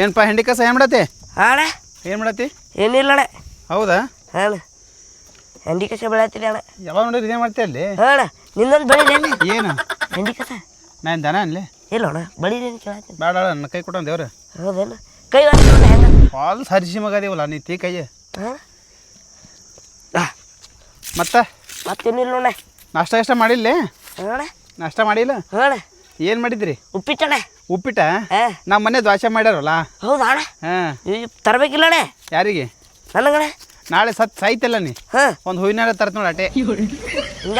ಏನಪ್ಪ ಹೆಂಡಿಕಸ ಏನು ಮಾಡತ್ತಿ? ಹಾಳೆ? ಏನು ಮಾಡತ್ತಿ? ಏನಿಲ್ಲ ಅಣ್ಣ ಹೌದಾ? ಅಣ್ಣ ಹೆಂಡಿ ಕಸ ಬೆಳತ್ತೀರಿ ಅಣ್ಣ? ಯಾವಾಗ ನೋಡಿದ್ರೆ ಇದೇ ಮಾಡ್ತೀಯ ಅಲ್ಲಿ? ಅಣ್ಣ ನಿನ್ನೊಂದು ಬೆಳಿಲೇನು ಏನು? ಹೆಂಡಿ ಕಸ? ನಾನು ದನ ಅನ್ಲಿ ಇಲ್ಲ ಅಣ್ಣ ಬಳಿದೇನು ಕೇಳತ್ತೀನಿ ಬೇಡ ನನ್ನ ಕೈ ಕೊಟ್ಟವ್ ದೇವ್ರ. ಹೌದೇನು? ಕೈ ಹಾಕ್ಕೊಂಡು ಹೆಂಗ? ಹಾಲ್ ಹರಿಸಿ ಮಗ ಅದೇವಲ್ಲ ನೀ ತೀ ಕೈ ಹಾಂ? ಮತ್ತೆ? ಮತ್ತೇನಿಲ್ಲ ಅಣ್ಣ. ನಾಷ್ಟ ಇಷ್ಟ ಮಾಡಿಲ್ಲ ಅಣ್ಣ. ನಾಷ್ಟ ಮಾಡಿಲ್ಲ? ಅಣ್ಣ. ಏನು ಮಾಡಿದ್ರಿ? ಉಪ್ಪಿಟ್ಟಣ್ಣ ಉಪ್ಪಿಟ್ಟ? ಹಾಂ. ನಮ್ಮ ಮನೆ ದ್ವಾಸೆ ಮಾಡ್ಯಾರಲ್ಲ? ಹೌದಾ ಅಣ್ಣ? ಹಾಂ. ತರಬೇಕಿಲ್ಲ ಅಣ್ಣ. ಯಾರಿಗೆ? ನನಗಣ್ಣ. ನಾಳೆ ಸತ್ ಸಾಯ್ತಲ್ಲ ನೀ. ಒಂದ್ ಒಂದು ಹೂವಿನಾರ ತರ್ತ ನೋಡಿ ಅಟೆ ಏನ್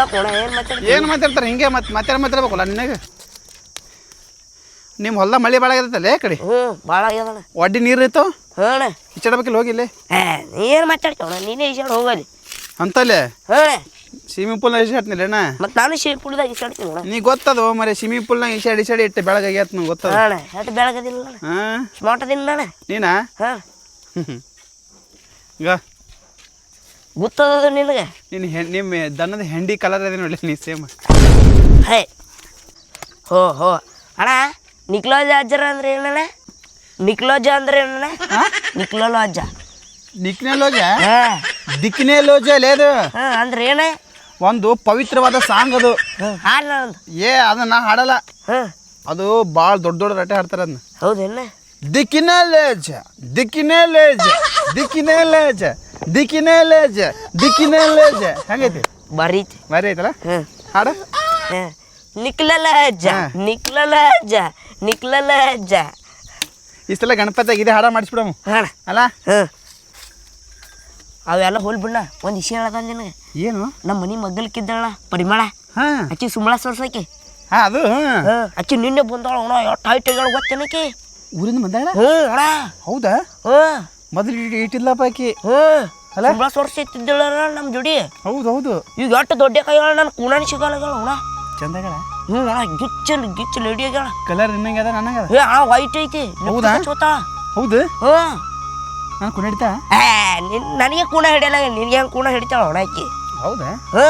ಮಾತಾಡ್ತಾರ ಏನು ಮಾತಾಡ್ತಾರೆ? ಹಿಂಗೆ ಮತ್ತೆ ಮತ್ತೆ ಮಾತಾಡ್ಬೇಕಲ್ಲ ನಿನಗೆ? ನಿಮ್ಮ ಹೊಲ್ದ ಮಳೆ ಭಾಳ ಆಗತ್ತಲ್ಲ ಕಡೆ? ಹ್ಞೂ ಭಾಳ ಆಗ್ಯದಣ್ಣ. ಒಡ್ಡಿ ನೀರು ಇತ್ತು? ಹಾಂ ಅಣ್ಣ. ಇಚ್ಚಾಡ್ಬೇಕಿಲ್ಲ ಹೋಗಿಲ್ಲಿ ಏ ಏನು ಮಾತಾಡ್ತೀವಣ್ಣ ನೀನೇ ಈಸಾಡ್ ಹೋಗಲಿ. ಅಂತಲ್ಲೇ? ಹಾಂ ಸ್ವಿಮ್ಮಿಂಗ್ ಪೂಲ್ನಾಗ ಈಸಾಡ್ತಿಲ್ಲ ಅಣ್ಣ ಮತ್ತು ನಾನು ಈಸಾಡ್ತೀನಿ ನೀ ಗೊತ್ತದು ಮರೆ ಸ್ವಿಮ್ಮಿಂಗ್ ಪೂಲ್ನಾಗ ಈಸಾಡಿ ಈಸಾಡಿ ಇಟ್ಟು ಬೆಳಗಾಗ್ಯಾತ ನಂಗೆ ಗೊತ್ತದ. ಬೆಳಗದಿಲ್ಲ ಹಾಂ. ಸ್ಮಾರ್ಟ್ ಅದಿಲ್ಲ ಅಣ್ಣ. ನೀನಾ? ಹಾಂ. ಈಗ? ಗೊತ್ತದ ನಿನಗೆ? ನಿನ್ನ ಹೆ ನಿಮ್ಮ ದನದ ಹೆಂಡಿ ಕಲರ್ ಅದೇ ನೋಡಿ ನೀ ಸೇಮ್ ಹೇ ಹೋ ಹೋ. ಅಣ್ಣ ನಿಕ್ಲೋಜ ಅಜ್ಜರ ಅಂದ್ರೆ ಏನಣ್ಣ? ನಿಕ್ಲೋಜ ಅಂದ್ರೆ ಏನಣ್ಣ? ನಿಕ್ಲೋಲ ಅಜ್ಜ ನಿಕ್ನೆ ಲೋಜ ಹಾಂ. ದಿಕ್ಕಿನೇ ಲೋಜ ಅದು. ಹಾಂ ಅಂದ್ರೆ ಏನ? ಒಂದು ಪವಿತ್ರವಾದ ಸಾಂಗ್ ಅದು. ಹಾಡ್ಲ ಏ ಅದನ್ನ ಹಾಡಲ್ಲ. ಹಾಂ. ಅದು ಭಾಳ ದೊಡ್ಡ ದೊಡ್ಡ ರಟೆ ಹಾಡ್ತಾರೆ ಅದನ್ನ ಹೌದೇನ? ದಿಕ್ಕಿನೇ ಲೇಜ ದಿಕ್ಕಿನೇ ಲೇಜ ದಿಕ್ಕಿನೇ ಲೇಜ ದಿಕ್ಕಿನೇ ಲೇಜ ದಿಕ್ಕಿನೇ ಲೇಜ ಹೆಂಗೈತಿ ಬರೀತಿ ಮರಿ ಐತಲ್ಲ ಹಾಂ ಹಾಡ ನಿಕ್ಲಲ ಅಜ್ಜ. ನಿಕ್ಲಲ ಅಜ್ಜ ನಿಕ್ಲಲ ಅಜ್ಜ ಇಷ್ಟೆಲ್ಲ ಗಣಪತಿಯಾಗ ಇದೇ ಹಾಡ ಮಾಡಿಸ್ಬಿಡಮು ಹಾಂ ಅಲ್ಲ ಅವೆಲ್ಲ ಹೋಲ್ ಬಿಡ ಒಂದು ವಿಷಯ ಹೇಳದ ನಿನಗೆ. ಏನು? ನಮ್ಮ ಮನೆ ಮಗ್ಗಲ್ಕಿದ್ದಳ ಪರಿಮಳ. ಹಾಂ. ಅಕ್ಕಿ ಸುಮ್ಮಳ ಸೋರ್ಸಕ್ಕೆ ಹಾಂ ಅದು ಅಕ್ಕಿ ನಿನ್ನೆ ಬಂದಾಳ ಅಣ್ಣ ಎಷ್ಟು ಹೈಟ್ ಗೊತ್ತೇನಕಿ ಊರಿಂದ ಬಂದಾಳ? ಹ್ಞೂ ಅಣ್ಣ. ಹೌದಾ? ಹ್ಞೂ. ಮೊದಲು ಇಟ್ಟಿಲ್ಲಪ್ಪ ಆಕಿ. ಹ್ಞೂ. ಅಲ್ಲ? ಸುಂಬಳ ಸೋರ್ಸಿತ್ತಿದ್ದಳ ನಮ್ಮ ಜೋಡಿ. ಹೌದು ಹೌದು. ಈಗ ಎಷ್ಟು ದೊಡ್ಡ ಕೈಗಳ ನಾನು ಕೂಣಾನಿ ಸಿಗಲ್ಲ ಅಣ್ಣ. ಚಂದಗಳ ಹ್ಞೂ ಅಣ್ಣ ಗಿಚ್ಚ ಗಿಚ್ಚ ಲೇಡಿ ಆಗ್ಯಾಳ. ಕಲರ್ ಇನ್ನಂಗೆ ಅದ ನನಗೆ ಏ ಆ ವೈಟ್ ಐತಿ. ಹೌದಾ? ಚೋತಾ. ಹೌದು? ಹ್ಞೂ. ನಾನು ಏ ನಿನ್ ನನಗೆ ಕೂಣ ಹಿಡಿಯಲ್ಲ ನಿನಗೆ ಹೆಂಗೆ ಕೂಣ ಹಿಡಿತಾಳ ಅಣ್ಣ ಆಕಿ. ಹೌದಾ? ಹ್ಞೂ.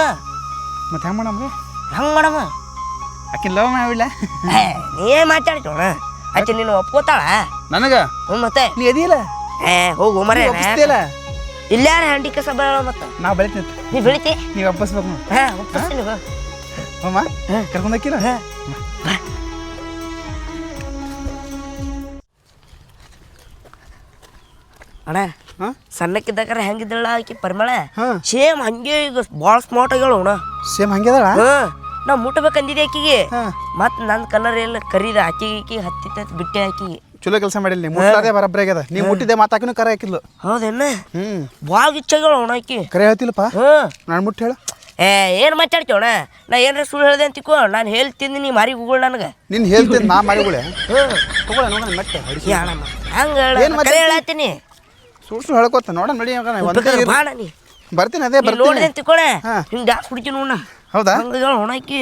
ಮತ್ತೆ ಹೆಂಗೆ ಮಾಡಮ್ರಿ ಹಂಗೆ ಮಾಡಮ್ಮ? ಆಕಿನ ಲವ್ ಮಾಡಿಲ್ಲ ಏ ನೀ ಮಾತಾಡ್ತೋಣ ಆಚೆ ನೀನು ಒಪ್ಕೋತಾಳ? ನನಗ? ಹ್ಞೂ ಮತ್ತೆ? ನೀ ಎದಿಲ್ಲ ಏ ಹೋಗು ಮರೆ ಒಪ್ಪಿಸ್ತಿಲ್ಲ ಇಲ್ಲಾರ ಹಂಡಿ ಕಸ ಬರೋಣ ಮತ್ತೆ. ನಾ ಬೆಳಿತೀನಿ ನೀ ಬೆಳಿತಿ? ನೀವು ಒಪ್ಪಿಸ್ಬೇಕು ನೋಡಿ. ಹಾ ಒಪ್ಪಿಸ್ತೀನಿ. ಅಮ್ಮ ಕರ್ಕೊಂಡು ಹಾಕಿಲ್ಲ ಹಾ. ಅಣ್ಣ ಹಾಂ? ಸಣ್ಣಕ್ಕಿದ್ದಾಗಾರ ಹೆಂಗಿದ್ದಳ ಆಕಿ ಪರಿಮಳ? ಸೇಮ್ ಹಂಗೆ ಈಗ ಭಾಳ ಸ್ಮಾರ್ಟ್ ಆಗ್ಯಾಳ ಅಣ್ಣ ಸೇಮ್ ಹಂಗೆ ಅದಾಳ? ಹಾ. ನಾ ಮುಟ್ಬೇಕಂದಿದೆ ಆಕಿಗೆ. ಹಾ. ಮತ್ ನನ್ನ ಕಲರ್ ಎಲ್ಲ ಕರೀದ ಆಕಿಗೆ ಈಕಿ ಹತ್ತಿತ್ತ ಬಿಟ್ಟೆ ಆಕಿಗೆ ಚಲೋ ಕೆಲಸ ಮಾಡಿಲ್ಲ ಮುಟ್ಟದೆ ಮುಟ್ಲಾದೆ ಬರಬ್ರಿ ಆಗ್ಯದ ನೀವು ಮುಟ್ಟಿದ್ದೆ ಮಾತಾಕಿನೂ ಕರೆ ಹಾಕಿದ್ಲು. ಹೌದೇನ? ಹ್ಮ್. ಭಾಳ ಇಚ್ಛೆಗಳು ಅಣ್ಣ ಆಕಿ. ಕರೆ ಹೇಳ್ತಿಲ್ಲಪ್ಪ? ಹ್ಮ್ ನಾನು ಮುಟ್ಟಿ ಹೇಳು. ಏ ಏನು ಮಾತಾಡ್ತೀವಣ ನಾ ಏನಾರ ಸುಳ್ಳು ಹೇಳ್ದೆ ಅಂತಿಕೋ ನಾನು ಹೇಳ್ತೀನಿ ನೀ ಮಾರಿ ಗುಗಳು ನನಗೆ. ನಿನ್ನ ಹೇಳ್ತೀನಿ ನಾ ಮಾರಿ ಗುಳೆ ತಗೊಳ ನೋಡೋಣ ಮತ್ತೆ ಹೊಡಿಸಿ. ಹಂಗೆ ಏನ್ ಮಾತಾಡ್ತಿ? ಕರೆ ಹೇಳತ್ತೀನಿ. ಸುಳ್ಳು ಹೇಳ್ಕೊತ ನೋಡೋಣ ನಡಿ ಒಂದೇ ನೀ. ಬರ್ತೀನಿ ಅದೇ ನೋಡಿದೆ ಬರ್ತೀನಿ. ಅಂತಿಕೋಣ ಹಾ. ಹಿಂಗೆ ಜಾಸ್ತಿ ಕುಡಿತೀನಿ ನೋಡ ಹೌದಾ? ಹಂಗೆ ಹೇಳ ಹೊಣಾಕಿ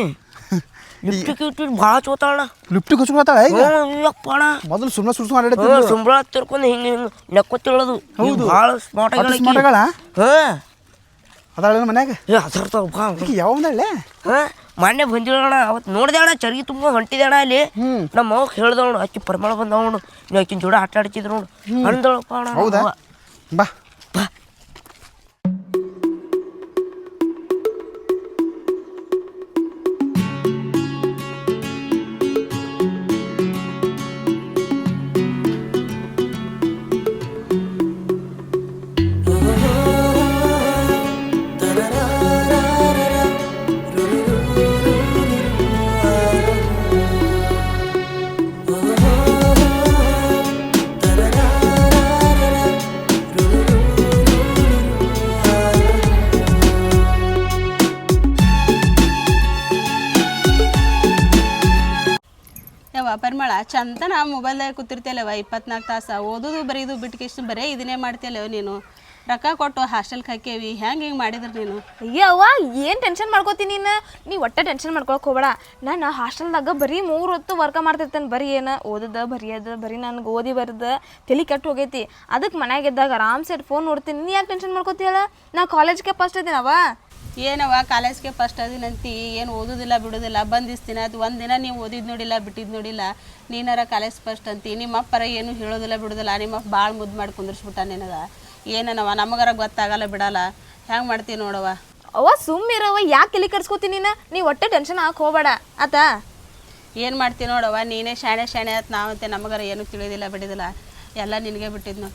ಇಟ್ಟು ಭಾಳ ಚೋತಾಳ. ಲಿಫ್ಟಿಗೆ ಹಚ್ಕೊತಾಳ ಈಗ ಮೊದಲು ಸುಮ್ಮನೆ ಆಡಾಡ್ತಿದ್ಲು ಸುಂಬಳ ತಿರ್ಕೊಂಡು ಹಿಂಗೆ ಹಿಂಗೆ ನೆಕ್ಕೊತ್ತಿಳೋದು ಹೌದು. ಭಾಳ ಸ್ಮಾರ್ಟ್ ಆಗಿ ಸ್ಮಾರ್ಟ್ ಆಗಲ್ಲ? ಹಾಂ ಅದಾಳ ಮನ್ಯಾಗ? ಏ ಅದರ್ತಾವ ಬಾ ಆಕಿ ಯಾವ ಒಂದಳ್ಳೆ ಹಾಂ ಮೊನ್ನೆ ಬಂದಿಳಣ ಅವತ್ತು ನೋಡಿದೆ ಅಣ್ಣ ಚರ್ಗಿ ತುಂಬ ಹೊಂಟಿದೆ ಅಲ್ಲಿ. ನಮ್ಮ ಅವ್ವ ಹೇಳ್ದವಳು ಅಕ್ಕಿ ಪರಿಮಳ ಬಂದವನು ನೀವು ಆಕಿನ ಜೋಡ ಆಟ ಆಡ್ತಿದ್ರು ನೋಡು. ಅಣ್ಣ ಹೌದಾ? ಬಾ. ಪರಿಮಳ ನಾ ಮೊಬೈಲ್ದಾಗ ಕೂತಿರ್ತಿಯಲ್ಲವ ಇಪ್ಪತ್ನಾಲ್ಕು ತಾಸ. ಓದೋದು ಬರೀದು ಬಿಟ್ಕಿಷ್ಟು ಬರೇ ಇದನ್ನೇ ಮಾಡ್ತಿಯಲ್ಲವ ನೀನು. ರೊಕ್ಕ ಕೊಟ್ಟು ಹಾಸ್ಟೆಲ್ಗೆ ಹಾಕೇವಿ ಹೆಂಗೆ ಹಿಂಗೆ ಮಾಡಿದ್ರು ನೀನು? ಅಯ್ಯವ್ವ ಏನು ಟೆನ್ಷನ್ ಮಾಡ್ಕೋತೀನಿ ನೀನು? ನೀ ಒಟ್ಟೆ ಟೆನ್ಷನ್ ಮಾಡ್ಕೊಳಕ್ ಹೋಗಬೇಡ. ನಾನು ಹಾಸ್ಟೆಲ್ದಾಗ ಬರೀ ಮೂರು ಹೊತ್ತು ವರ್ಕ ಮಾಡ್ತಿರ್ತೇನೆ, ಬರೀ ಏನು? ಓದದ, ಬರೆಯೋದು, ಬರೀ ನನಗೆ ಓದಿ ಬರದ, ತಲೆ ಕೆಟ್ಟು ಹೋಗೈತಿ. ಅದಕ್ಕೆ ಮನ್ಯಾಗ ಇದ್ದಾಗ ಆರಾಮ್ಸೆ ಫೋನ್ ನೋಡ್ತೀನಿ. ನೀ ಯಾಕೆ ಟೆನ್ಷನ್ ಮಾಡ್ಕೋತೀಯಲ್ಲ? ನಾ ಕಾಲೇಜ್ಗೆ ಫಸ್ಟ್ ಇದ್ದೀನವ ಏನವ ಕಾಲೇಜ್ಗೆ ಫಸ್ಟ್ ಅದಿನಂತಿ ಏನು ಓದೋದಿಲ್ಲ ಬಿಡೋದಿಲ್ಲ ಬಂದಿಸ್ತೀನಿ. ಅದು ಒಂದು ದಿನ ನೀವು ಓದಿದ್ ನೋಡಿಲ್ಲ ಬಿಟ್ಟಿದ್ದು ನೋಡಿಲ್ಲ ನೀನಾರ ಕಾಲೇಜ್ ಫಸ್ಟ್ ಅಂತಿ. ನಿಮ್ಮ ಅಪ್ಪರ ಏನು ಹೇಳೋದಿಲ್ಲ ಬಿಡೋದಿಲ್ಲ ನಿಮ್ಮಪ್ಪ ಭಾಳ ಮುದ್ದು ಮಾಡಿ ಕುಂದಿರ್ಸ್ಬಿಟ್ಟ ನಿನಗ. ಏನನವ ನಮಗಾರ ಗೊತ್ತಾಗಲ್ಲ ಬಿಡಲ್ಲ. ಹೆಂಗೆ ಮಾಡ್ತೀವಿ ನೋಡವ ಅವ ಸುಮ್ಮಿರವ ಯಾಕೆ ಇಲ್ಲಿ ಕರ್ಸ್ಕೊತೀನಿ ನೀನು? ನೀ ಒಟ್ಟೆ ಟೆನ್ಷನ್ ಹಾಕಿ ಹೋಗಬೇಡ. ಆತ? ಏನು ಮಾಡ್ತೀನಿ ನೋಡವ ನೀನೇ ಶಾಣೆ ಶಾಣೆ ಅಂತ ನಾವಂತೆ ನಮಗಾರ ಏನು ತಿಳಿದಿಲ್ಲ ಬಿಡೋದಿಲ್ಲ. ಎಲ್ಲ ನಿನಗೆ ಬಿಟ್ಟಿದ್ನು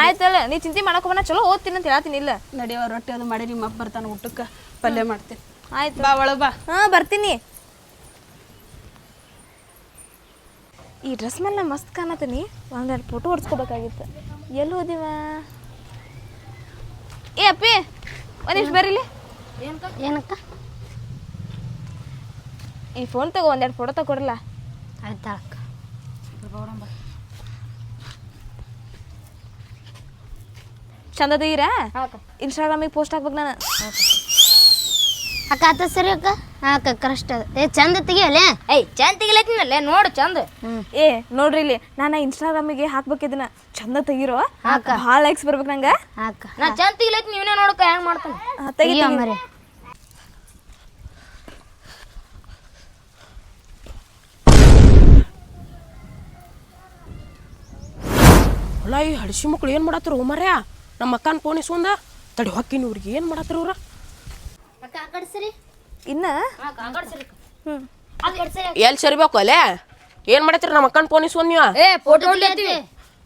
ಆಯ್ತಲ್ಲ ನೀ ಚಿಂತೆ ಮಾಡಕ್ ಹೋಗ್ಬೇಡ ಚಲೋ ಓದ್ತೀನಿ ಅಂತ ಹೇಳ್ತೀನಿ ಇಲ್ಲ. ನಡಿಯವ ರೊಟ್ಟಿ ಅದು ಮಾಡಿ ನಿಮ್ಮ ಅಪ್ಪ ಬರ್ತಾನೆ ಊಟಕ್ಕೆ. ಪಲ್ಯ ಮಾಡ್ತೀನಿ. ಆಯ್ತು. ಬಾ ಒಳಗೆ ಬಾ. ಹಾ ಬರ್ತೀನಿ. ಈ ಡ್ರೆಸ್ ಮೇಲೆ ಮಸ್ತ್ ಕಾಣತೀನಿ ಒಂದೆರಡು ಫೋಟೋ ಹೊಡ್ಸ್ಕೋಬೇಕಾಗಿತ್ತು. ಎಲ್ಲಿ ಹೋದಿವ? ಏ ಅಪ್ಪಿ ಒಂದಿಷ್ಟು ಬರೀಲಿ ಏನಕ್ಕ? ಈ ಫೋನ್ ತಗೋ ಒಂದೆರಡು ಫೋಟೋ ತಗೊಡ್ರಲ್ಲ ಆಯ್ತಾ ಅಕ್ಕ? ಚಂದ ತೆಗೀರಾ ಹಾಕ ಇನ್ಸ್ಟಾಗ್ರಾಮಿಗೆ ಪೋಸ್ಟ್ ಹಾಕ್ಬೇಕು ನಾನು. ಅಕ್ಕ ಆತ ಸರಿ ಅಕ್ಕ? ಹಾ ಅಕ್ಕ ಕರೆಕ್ಟ್ ಅದ. ಏ ಚಂದ ತೆಗಿಯಲ್ಲ ಏಯ್ ಚಂದ ತೆಗಿಲತ್ತಿನಲ್ಲೇ ನೋಡು ಚಂದ. ಏ ನೋಡ್ರಿ ಇಲ್ಲಿ ನಾನು ಇನ್ಸ್ಟಾಗ್ರಾಮಿಗೆ ಹಾಕ್ಬೇಕಿದನ್ನ ಚಂದ ತೆಗಿರೋ? ಹಾಕ. ಭಾಳ ಲೈಕ್ಸ್ ಬರ್ಬೇಕು ನಂಗೆ. ಅಕ್ಕ. ನಾ ಚಂದ ತೆಗಿಲತ್ತಿ ನೀವೇ ನೋಡಕ್ಕ ಹೆಂಗ್ ಮಾಡ್ತಾನೆ. ತೆಗಿಯೋ ಮರಿ ಅಲ್ಲ ಈ ಹಡ್ಸಿ ಮಕ್ಳು ಏನು ಮಾಡತ್ತಾರ ಮರ್ಯಾ ನಮ್ಮ ಅಕ್ಕನ ಪೋಣಿಸ್ ಒಂದ ತಡಿ ಹೊಕ್ಕಿನ ಇವ್ರಿಗೆ ಏನು ಮಾಡತ್ತಾರ ಇವ್ರ? ಅಕ್ಕ ಆ ಕಡೆ ಇನ್ನ ಹ್ಮ್. ಎಲ್ಲಿ ಸರಿಬೇಕು ಅಲ್ಲೇ? ಏನ್ ಮಾಡತ್ತೀರಿ ನಮ್ಮ ಅಕ್ಕನ ಫೋನ್ ಇಸ್ಕೊಂಡ್ ನೀವು ಏ ಫೋಟೋ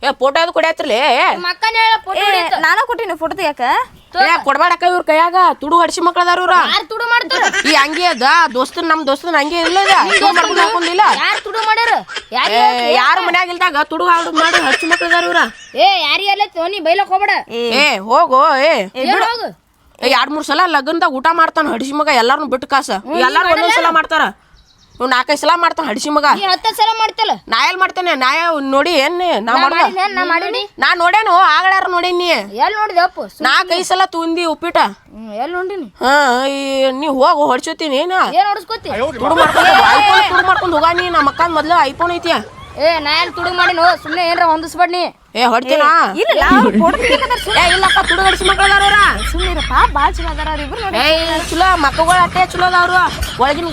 ಏ ಫೋಟೋ ಅದು ಕೊಡ್ಯಾತ್ರಿ ನಮ್ಮ ಅಕ್ಕನ ಹೇಳ ಫೋಟೋ ನಾನು ಕೊಟ್ಟಿನಿ ಫೋಟೋ ತೆಗಿಯಾಕ? ಏ ಕೊಡ್ಬೇಡಕ್ಕ ಇವ್ರ ಕೈಯಾಗ. ತುಡು ಹಡ್ಸಿ ಮಕ್ಕಳದಾರ ಅದಾರ ಇವ್ರ. ಯಾರು ತುಡು ಮಾಡ್ತಾರ? ಈ ಹಂಗೆ ಅದ ದೋಸ್ತನ್ ನಮ್ ದೋಸ್ತನ್ ಹಂಗೆ ಇಲ್ಲ ಹಾಕೊಂಡಿಲ್ಲ ಯಾರು ತುಡು ಮಾಡ್ಯಾರ? ಯಾರು ಮನ್ಯಾಗ ಇಲ್ದಾಗ ತುಡು ಹಾಡು ಮಾಡಿ ಹಡ್ಸಿ ಮಕ್ಕಳದಾರ ಇವ್ರ. ಏ ಯಾರಿ ಎಲ್ಲತ್ತಿ ನೀ ಬೈಲಕ್ ಹೋಗ್ಬೇಡ. ಏ ಹೋಗೋ ಏ. ಏನ್ ಹೋಗು ಏ ಎರಡ್ ಮೂರ್ ಸಲ ಲಗ್ನದಾಗ ಊಟ ಮಾಡ್ತಾನ ಹಡಿಸಿ ಮಗ ಎಲ್ಲಾರನು ಬಿಟ್ಟು ಕಾಸ. ಎಲ್ಲಾರು ಒಂದೊಂದ್ ಸಲ ಮಾಡ್ತಾರ. ಇವ್ ನಾಲ್ಕೈದು ಸಲ ಮಾಡ್ತಾನ ಹಡಿಸಿ ಮಗ. ನೀ ಹತ್ತ ಸಲ ಮಾಡ್ತಲ್ಲ? ನಾ ಎಲ್ ಮಾಡ್ತೇನೆ? ನಾ ಯಾವ ನೋಡಿ ಏನ್ ನಾ ಮಾಡ್ದ? ನಾ ಮಾಡೀನಿ. ನಾ ನೋಡೇನು ಆಗಳಾರ ನೋಡೇನಿ ಎಲ್ಲಿ ನೋಡಿದೆ ಅಪ್ಪು? ನಾಲ್ಕೈದು ಸಲ ತುಂದಿ ಉಪ್ಪಿಟ ಹ್ಮ್ ಎಲ್ಲಿ ನೋಡಿನಿ? ಹಾ ಈ ನೀ ಹೋಗು ಹೊಡ್ಸೋತೀನಿ ಏನ? ಏನ್ ಹೊಡ್ಸ್ಕೊತಿ? ತುಡು ಮಾಡ್ಕೊಂಡು ಐಫೋನ್ ತುಡು ಮಾಡ್ಕೊಂಡು ಹೋಗಾನಿ ನಮ್ಮ ಅಕ್ಕನ ಮೊದ್ಲು ಐಫೋನ್ ಐತಿ ಏ ನಾ ಎಲ್ಲಿ ತುಡುಗ್ ಮಾಡಿನೋ? ಸುಮ್ಮನೆ ಏನ್ರ ಹೊಂದಿಸ್ಬೇಡ ನೀ. ಏ ಹೊಡ್ತೀನ? ಇಲ್ಲ ಇಲ್ಲಪ್ಪ ಸುಮ್ಮನಿರಪ್ಪ ಚಲೋ ಅದಾರ ನೋಡಿ. ಏ ಚಲೋ ಮಕ್ಕಳು ಅಟ್ಟೆ ಚಲೋ ಅದಾವ್ರು ಒಳಗಿನ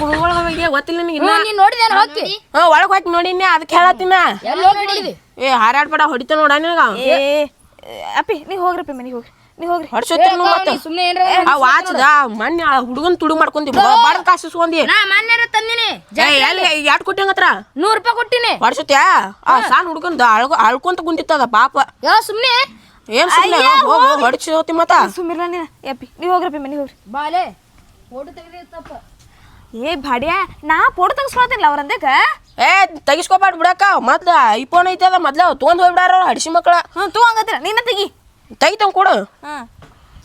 ಗೊತ್ತಿಲ್ಲ ನಿನಗೆ ಇನ್ನ. ನೀ ನೋಡಿದೇನ ಹೋಗಿ ಹಾ ಒಳಗ್ ಹೋಗಿ ನೋಡಿನಿ ಅದಕ್ಕೆ ಹೇಳತ್ತೀನ ಎಲ್ಲಿ ಹೋಗಿ ನೋಡಿದಿ. ಏ ಹಾರಾಡ್ಬೇಡ ಹೊಡಿತ ನೋಡ ನಿನಗ. ಏ ಅಪ್ಪಿ ನೀ ಹೋಗ್ರಪ್ಪಿ ಮನೆಗೆ ಹೋಗ್ರಿ. ನೀ ಹೋಗ್ರಿ. ಹೊಡ್ಸೋತೀನಿ ಮತ್ತೆ ಸುಮ್ಮನೆ ಏನ್ರ ಆ ವಾಚದ ಮೊನ್ನೆ ಆ ಹುಡುಗನ್ ತುಡು ಮಾಡ್ಕೊಂಡಿ ಬಾಡ. ಕಾಸು ಇಸ್ಕೊಂಡಿ ನಾ ಮೊನ್ನೆ ತಂದಿನಿ. ಎಲ್ಲಿ ಕೊಟ್ಟಿ ಹತ್ರ ನೂರು ರೂಪಾಯಿ ಕೊಟ್ಟಿನಿ. ಹೊಡ್ಸತ್ಯಾ? ಆ ಸಣ್ಣ ಹುಡುಗನ್ ಅಳ್ಕೊ ಅಳ್ಕೊಂತ ಕುಂತಿತ್ತದ ಪಾಪ. ಯಾ ಸುಮ್ಮನೆ ಏನ್ ಸುಮ್ಮನೆ ಹೋಗು ಹೊಡಿಸೋತಿ ಮತ್ತ. ಸುಮ್ಮಿರ್ಲ ನೀ ಏ ಅಪ್ಪಿ ನೀ ಹೋಗ್ರಪ್ಪಿ ಮನೆಗೆ ಹೋಗ್ರಿ. ಬಾಲೆ ಫೋಟೋ ತಪ್ಪ ಏ ಭಾಡ್ಯ ನಾ ಫೋಟೋ ತೆಗಿಸ್ಕೊಳತಿಲ್ಲ ಅವ್ರಂದಕ್ಕ? ಏ ತೆಗಿಸ್ಕೊಬಾರ್ದು ಬಿಡಕ್ಕ. ಮೊದ್ಲ ಐಫೋನ್ ಐತದ ಮೊದ್ಲ ತೊಗೊಂಡ್ ಹೋಗ್ಬಿಡಾರ ಹಡಿಸಿ ಮಕ್ಕಳ. ಹ್ಞೂ ತೂ ಹಂಗತ್ತಿರ. ನಿನ್ನ ತೆಗಿ. ತೆಗಿತಂಗ್ ಕೊಡು. ಹಾಂ.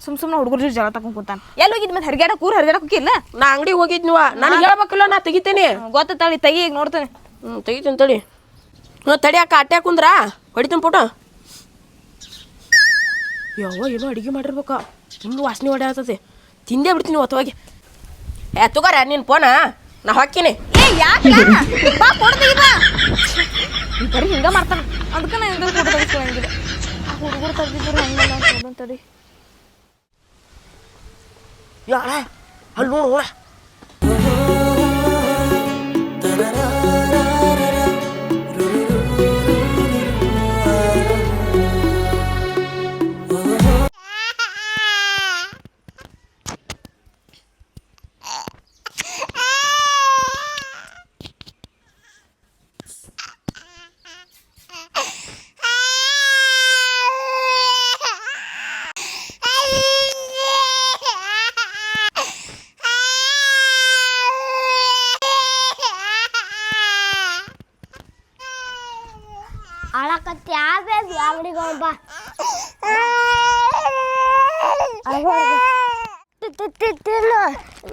ಸುಮ್ ಸುಮ್ಮನೆ ಹುಡುಗರು ಜಗಳ ತಕೊಂಡ್ ಕೂತಾನ. ಎಲ್ಲಿ ಹೋಗಿದ್ ಮತ್ತೆ ಹರಿಗಾಡ ಕೂರ್ ಹರಿಗಾಡ ಹೋಗಿಲ್ಲ? ನಾ ಅಂಗಡಿ ಹೋಗಿದ್ನಿವ ನಾನು ಹೇಳ್ಬೇಕಲ್ಲ ನಾ ತೆಗಿತೇನೆ. ಗೊತ್ತಾಳಿ ತೆಗಿ ಈಗ ನೋಡ್ತೇನೆ. ಹ್ಞೂ ತೆಗಿತೀನಿ ತಡಿ. ಹ್ಞೂ ತಡಿ ಅಕ್ಕ ಅಟ್ಟೆ ಕುಂದ್ರ ಹೊಡಿತೀನಿ ಪುಟ ಯಾವ ಏನೋ ಅಡಿಗೆ ಮಾಡಿರ್ಬೇಕ. ತುಂಬ ವಾಸನೆ ಹೊಡೆ ತಿಂದೇ ಬಿಡ್ತೀನಿ ಹೊತ್ತವಾಗಿ ಏ ತಗೋರ ನಿನ್ನ ಫೋನ? ನಾ ಹಾಕಿನಿ ಏ ಯಾಕ ಬಾ ಈ ಬರೀ ಹಿಂಗ ಮಾಡ್ತಾನ. ಅದಕ್ಕೆ ನಾ ಹಿಂಗೆ ಹುಡುಗರು ತೆಗ್ದಿದ್ರು ಹಂಗಲ್ಲ ಅಂತ ತಡಿ ಯಾರ ಅಲ್ಲಿ ನೋಡು ನೋಡ ಅಳಕತ್ತಿ ಯಾವ್ದು ಅಂಗಡಿಗೆ ಬಾ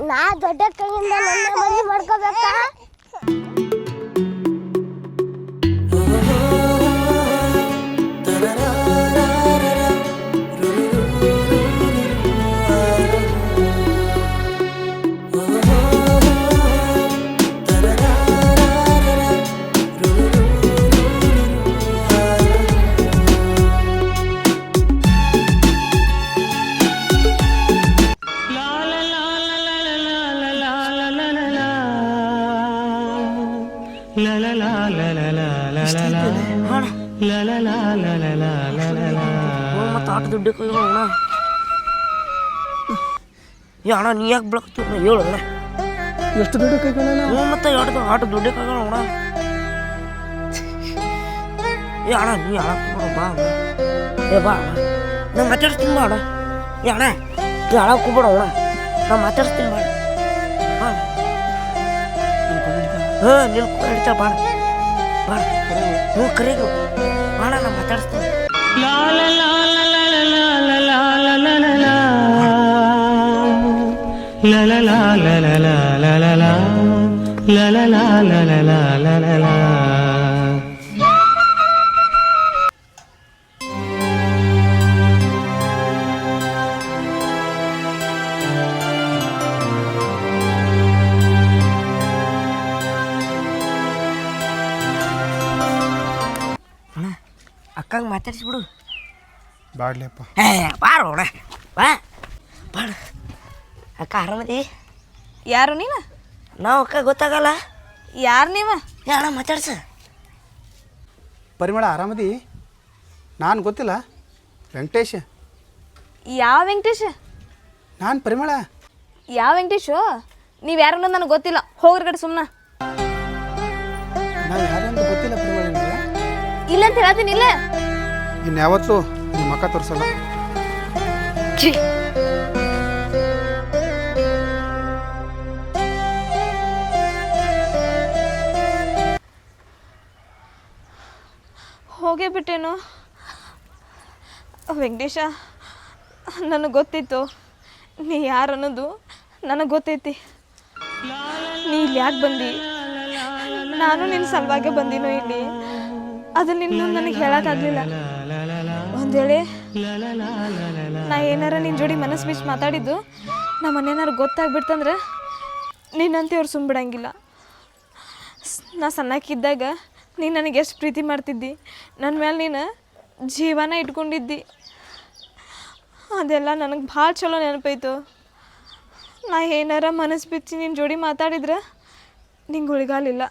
ನಾ ದೊಡ್ಡ ಕೈಯಿಂದ ನನ್ನ ಮದುವೆ ಮಾಡ್ಕೋಬೇಕಾ ದುಡ್ಡು ಅಣ್ಣ ಏ ಅಣ್ಣ ನೀ ಯಾಕೆ ಬೆಳಗ್ತೀವಿ ಹೇಳು ಅಣ್ಣ ಎಷ್ಟು ದುಡ್ಡು ಕೈಕೊಳ್ಳೋಣ ಹ್ಞೂ ಮತ್ತೆ ಎರಡು ಆಟ ದುಡ್ಡು ಅಣ್ಣ ಏ ಅಣ್ಣ ನೀ ಅಣ್ಣ ಬಾ ಅಣ್ಣ. ಏ ಬಾ ಅಣ್ಣ. ನಾ ಮಾತಾಡ್ಸ್ತೀನಿ ಬಾ ಅಣ್ಣ. ಏ ಅಣ್ಣ ನೀ ಅಣ್ಣ ಕೂಬಿಡು ಅಣ್ಣ ನಾ ಮಾತಾಡ್ತೀನಿ ಬಾ ಬಾ ಹಾಂ ನಿಲ್ ಹಿಡಿತಾ ಬಾ ಬಾ ಹ್ಞೂ ಕರೀಗು ಬಾಣ ನಾ ಮಾತಾಡ್ಸ್ತೀನಿ ಅಣ್ಣ ಅಕ್ಕಂಗೆ ಮಾತಾಡ್ಸ್ಬಿಡು ಬಾಡ್ಲಿಯಪ್ಪ ಏ ಬಾರೋ ಅಣ್ಣ ಬಾ ಬಾಡ ಅಕ್ಕ ಆರಾಮದಿ ಯಾರು ನೀನು? ನಾವು ಅಕ್ಕ ಗೊತ್ತಾಗಲ್ಲ. ಯಾರು ನೀವ? ಯಾರ ಅಣ್ಣ ಮಾತಾಡ್ಸ. ಪರಿಮಳ ಆರಾಮದಿ ನಾನು ಗೊತ್ತಿಲ್ಲ. ವೆಂಕಟೇಶ್. ಯಾವ ವೆಂಕಟೇಶ್? ನಾನು ಪರಿಮಳ. ಯಾವ ವೆಂಕಟೇಶು? ನೀವು ಯಾರು ಅನ್ನೋದು ನನಗೆ ಗೊತ್ತಿಲ್ಲ. ಹೋಗ್ರಿ ಕಡೆ ಸುಮ್ಮನೆ ನಾವು ಯಾರಂತ ಗೊತ್ತಿಲ್ಲ ಪರಿಮಳ ನಿನಗೆ ಇಲ್ಲ ಅಂತ ಹೇಳ್ತೀನಿ ಇಲ್ಲ. ಇನ್ನು ಯಾವತ್ತೂ ನಿಮ್ಮ ಮಕ್ಕ ತೋರಿಸಲ್ಲ. ಹೋಗೇ ಬಿಟ್ಟೇನು? ವೆಂಕಟೇಶ, ನನಗೆ ಗೊತ್ತಿತ್ತು. ನೀ ಯಾರು ಅನ್ನೋದು ನನಗೆ ಗೊತ್ತೈತಿ. ನೀ ಇಲ್ಲಿ ಯಾಕೆ ಬಂದಿ? ನಾನು ನಿನ್ನ ಸಲುವಾಗೆ ಬಂದಿನೋ ಇಲ್ಲಿ? ಅದು ನಿನ್ನ ನನಗೆ ಹೇಳೋಕ್ಕಾಗಲಿಲ್ಲ. ಹೇಳಿ ನಾ ಏನಾರ ನಿನ್ನ ಜೋಡಿ ಮನಸ್ಸು ಬಿಚ್ಚಿ ಮಾತಾಡಿದ್ದು ನಮ್ಮ ಮನೇನಾರು ಗೊತ್ತಾಗ್ಬಿಡ್ತಂದ್ರೆ ನಿನ್ನಂತೆ ಅವ್ರು ಸುಮ್ಮ ಬಿಡಂಗಿಲ್ಲ ನಾ ಸಣ್ಣಕ್ಕಿದ್ದಾಗ ನೀನು ನನಗೆ ಎಷ್ಟು ಪ್ರೀತಿ ಮಾಡ್ತಿದ್ದಿ? ನನ್ನ ಮೇಲೆ ನೀನು ಜೀವನ ಇಟ್ಕೊಂಡಿದ್ದಿ. ಅದೆಲ್ಲ ನನಗೆ ಭಾಳ ಚಲೋ ನೆನಪೈತು. ನಾ ಏನಾರ ಮನಸ್ಸು ಬಿಚ್ಚಿ ನಿನ್ನ ಜೋಡಿ ಮಾತಾಡಿದ್ರೆ ನಿಂಗೆ ಉಳಿಗಾಲಿಲ್ಲ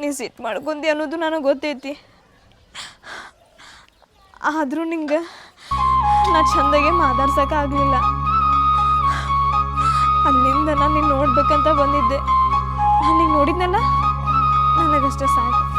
ನೀ ಸಿಟ್ ಮಾಡ್ಕೊಂಡಿ ಅನ್ನೋದು ನನಗೆ ಗೊತ್ತೈತಿ. ಆದರೂ ನಿಂಗೆ ನಾ ಚಂದಾಗೆ ಮಾತಾಡ್ಸೋಕ್ಕಾಗಲಿಲ್ಲ ಅಲ್ಲಿಂದ ನಾನು ನಿನ್ನ ನೋಡ್ಬೇಕಂತ ಬಂದಿದ್ದೆ. ನಾನು ನಿಂಗೆ ನೋಡಿದ್ನಲ್ಲ? আপনার স্যার